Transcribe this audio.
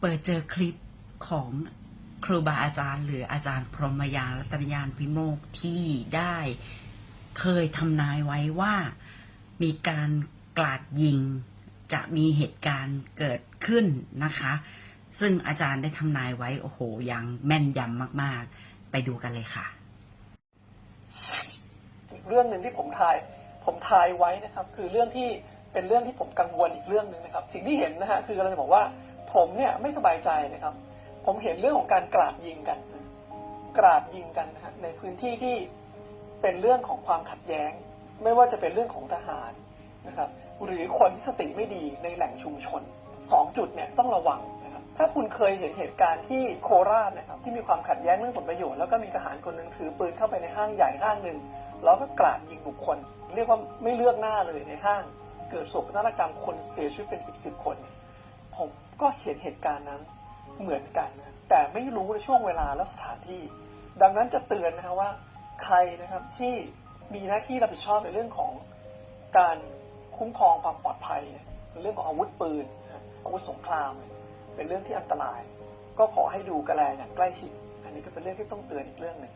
เปิดเจอคลิปของครูบาอาจารย์ หรืออาจารย์พรหมยานรัตนยานวิโมกข์ที่ได้เคยทำนายไว้ว่ามีการกลาดยิงจะมีเหตุการณ์เกิดขึ้นนะคะ ซึ่งอาจารย์ได้ทำนายไว้ โอ้โหย่างแม่นยำมากๆ ไปดูกันเลยค่ะ อีกเรื่องหนึ่งที่ผมทายผมทายไว้นะครับ คือเรื่องที่เป็นเรื่องที่ผมกังวลอีกเรื่องหนึ่งนะครับ สิ่งที่เห็นนะฮะคือเราจะบอกว่า ผมเนี่ยไม่สบายใจนะครับ ผมเห็นเรื่องของการกราดยิงกัน กราดยิงกันนะฮะในพื้นที่ที่เป็นเรื่องของความขัดแย้ง ไม่ว่าจะเป็นเรื่องของทหารนะครับ หรือคนที่สติไม่ดีในแหล่งชุมชนสองจุดเนี่ยต้องระวังนะครับ ถ้าคุณเคยเห็นเหตุการณ์ที่โคราชนะครับ ที่มีความขัดแย้งเรื่องผลประโยชน์แล้วก็มีทหารคนหนึ่งถือปืนเข้าไปในห้างใหญ่ห้างหนึ่งแล้วก็กราดยิงบุคคล เรียกว่าไม่เลือกหน้าเลยในห้าง เกิดโศกนาฏกรรมคนเสียชีวิตเป็นสิบสิบคน ผมก็เห็นเหตุการณ์นั้นเหมือนกัน แต่ไม่รู้ในช่วงเวลาและสถานที่ ดังนั้นจะเตือนนะครับว่าใครนะครับที่มีหน้าที่รับผิดชอบในเรื่องของการคุ้มครองความปลอดภัยเนี่ยในเรื่องของอาวุธปืน อาวุธสงคราม เป็นเรื่องที่อันตราย ก็ขอให้ดูกระแลอย่างใกล้ชิด อันนี้ก็เป็นเรื่องที่ต้องเตือนอีกเรื่องหนึ่ง